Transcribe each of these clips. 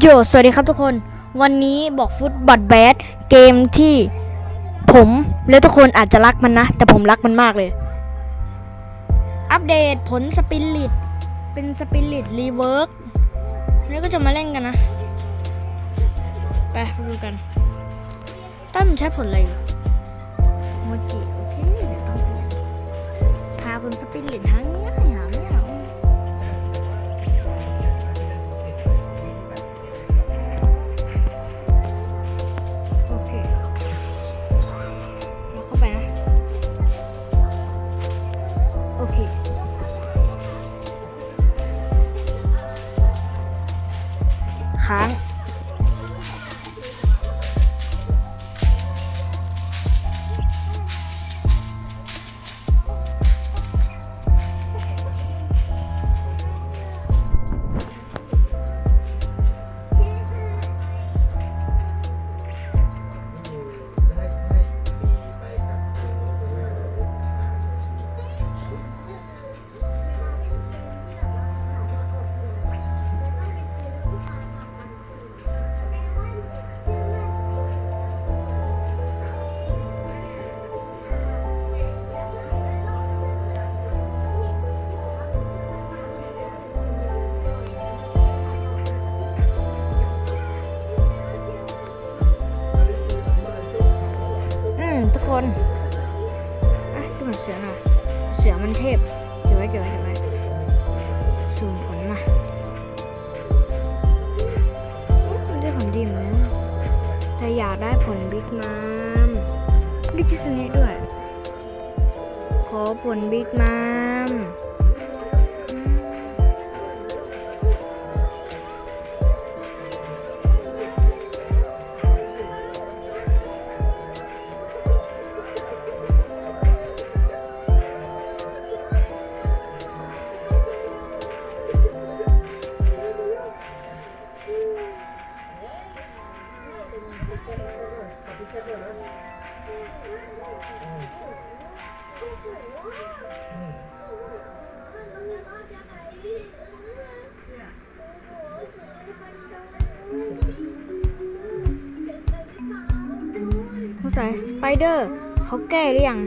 โยสวัสดีครับทุกคน วันนี้บอกฟุตบอดแบดเกมที่ผมและทุกคนอาจจะรักมันนะ แต่ผมรักมันมากเลย อัปเดตผลสปิริตเป็นสปิริตรีเวิร์กแล้วก็จะมาเล่นกันนะ ไปดูกัน ตั้มใช้ผลอะไรอยู่โมจิโอเค เดี๋ยวต้องเปลี่ยนทาบนสปิริตทั้งง่ ค้ อยากได้ผลบิ๊กมามได้คิสเนะด้วย ขอผลบิ๊กมาม สงสัยสไปเดอร์เขาแก้หรือยัง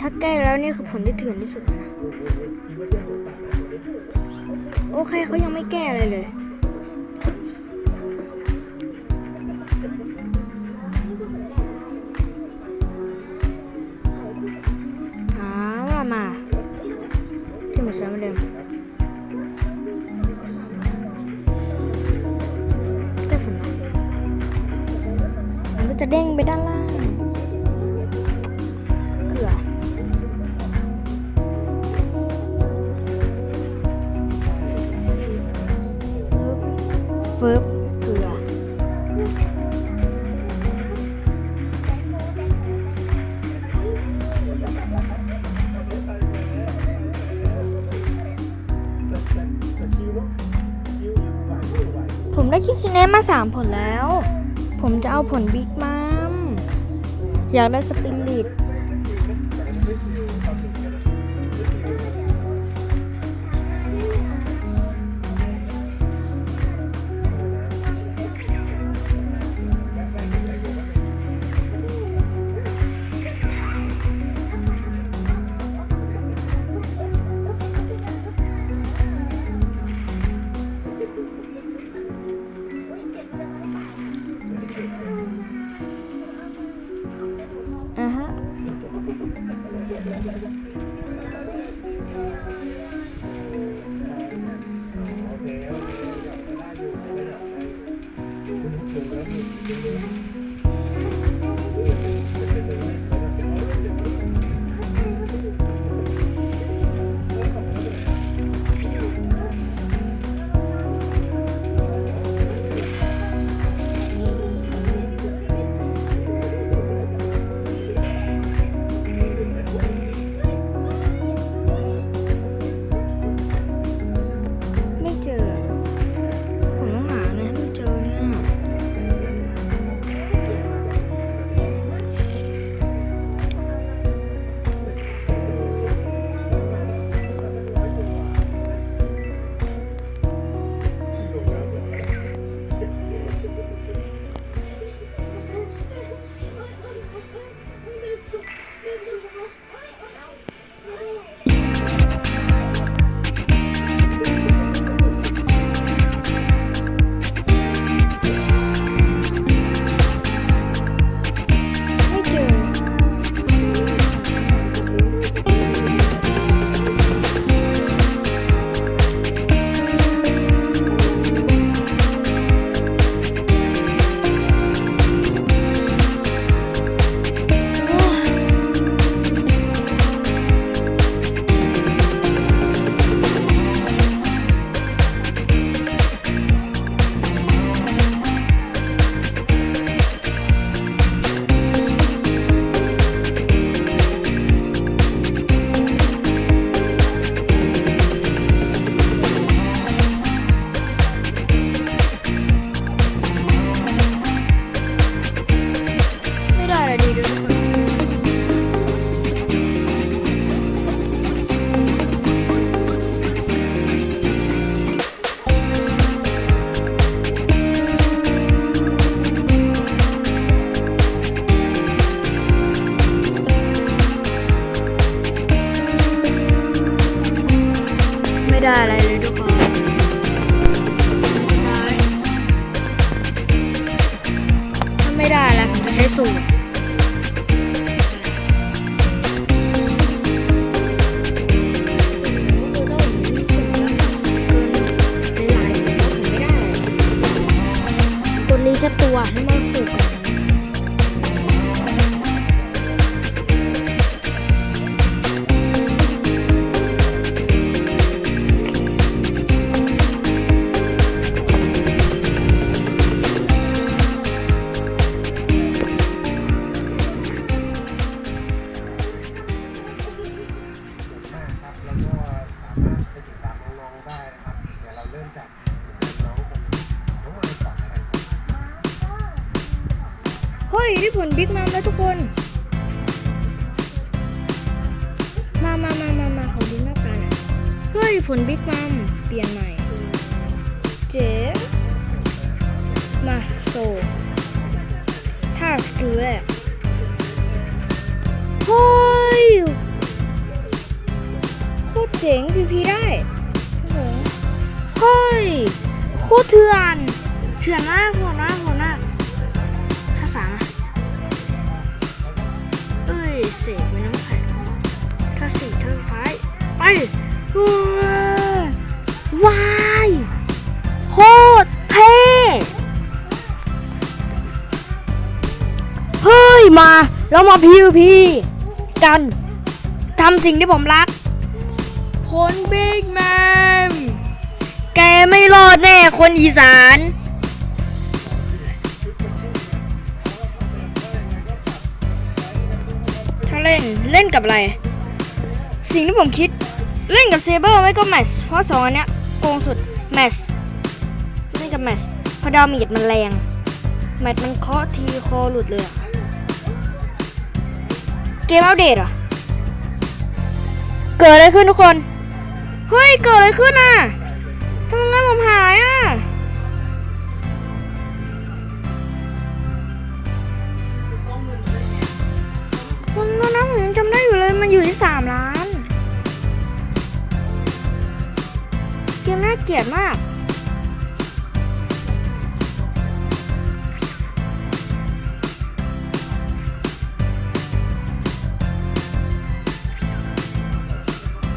ถ้าแก้แล้วนี่คือผลที่ถือนที่สุดนะ โอเคเขายังไม่แก้อะไรเลย หาว่ามาที่หมือเสือเหมือนเดิม เด้งไปด้านล่างเกลือฟึบเกลือผมได้คิดซิเนมาสามผลแล้ว ผมจะเอาผลบิ๊กมัม อยากได้สปริงลีด แล้วจะใช้สูตรตัวให้มันถูก เฮ้ยได้ผลบิ๊กมัมแล้วทุกคน มามามามามาเขอดูหน้าตาหน่อยเฮ้ยผลบิ๊กมัมเปลี่ยนใหม่ เจ๊มาโซถ้าคือแรกเฮ้ยโคตรเจ๋งพีพีได้เฮ้ยโคตรเถื่อนเถื่อนมากโหดมากโหดมาก เสกเป็นน้ำแข็งถ้าสี่เท่าไฟไปว้ายโคตรเท่เฮ้ยมาเรามาพีพีกันทำสิ่งที่ผมรักคนบิ๊กแมมแกไม่รอดแน่คนอีสาน เล่นเล่นกับอะไร สิ่งที่ผมคิดเล่นกับเซเบอร์ไม่ก็แมชเพราะสองอันเนี้ยโกงสุดแมชเล่นกับแมชพราะดาวมีดมันแรงแมชมันเคาะทีคอหลุดเลย เกมอัปเดตเหรอ เกิดอะไรขึ้นทุกคน เฮ้ย เกิดอะไรขึ้นอะทำไมเงินผมหายอะ เกียดมาก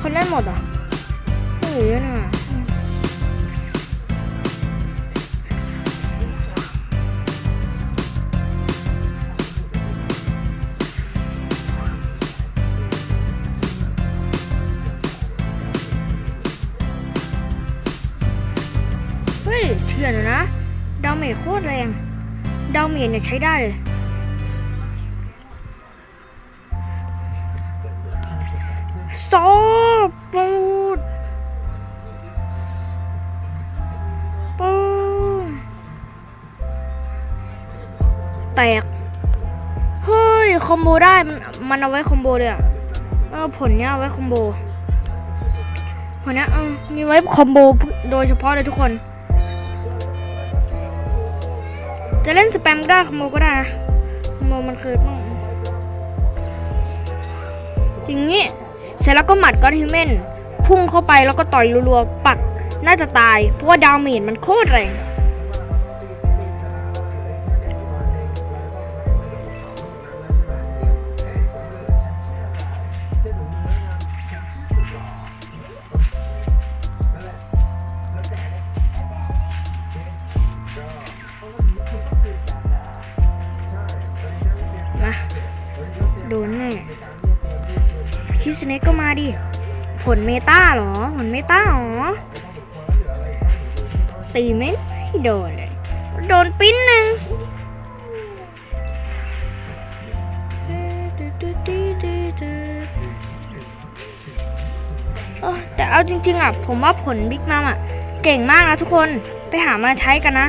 คนเล่นหมดอะไม่เหลือเยนะ ถื่อนอยู่นะดาเมจโคตรแรงดาเมจเนี่ยใช้ได้เลยซอปูดปูแตก เฮ้ย คอมโบได้มันมันเอาไว้คอมโบเลยอะเออผลเนี้ยเอาไว้คอมโบผลเนี้ยเออมีไว้คอมโบโดยเฉพาะเลยทุกคน จะเล่นสแปมก็ได้คอมโบก็ได้นะขโมมันคือต้องอย่างงี้เสร็จแล้วก็หมัดก้อนฮิวแมนพุ่งเข้าไปแล้วก็ต่อยรัวๆปักน่าจะตาย เพราะว่าดาวเมจมันโคตรแรง โดนแน่คิสเนกก็มาดิ ผลเมตาเหรอ ผลเมตาเหรอ ตีไม่ไม่โดนเลย โดนปิ้นหนึ่งเออแต่เอาจริงๆอะ ผมว่าผลบิ๊กมัมอะ เก่งมากนะทุกคนไปหามาใช้กันนะ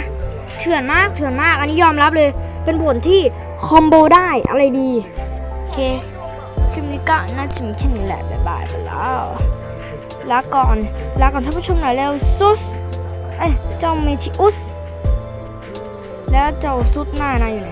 เถื่อนมากเถื่อนมาก อันนี้ยอมรับเลย เป็นผลที่คอมโบได้อะไรดี เคคลิปนี้ก็น่าจะมีแค่นี้แหละบ๊ายบายไปแล้วลาก่อนลาก่อนท่านผู้ชมหน่อยแล้วซุสเอ้ยเจ้าเมทิอุสแล้วเจ้าซุดหน้านายอยู่ไหน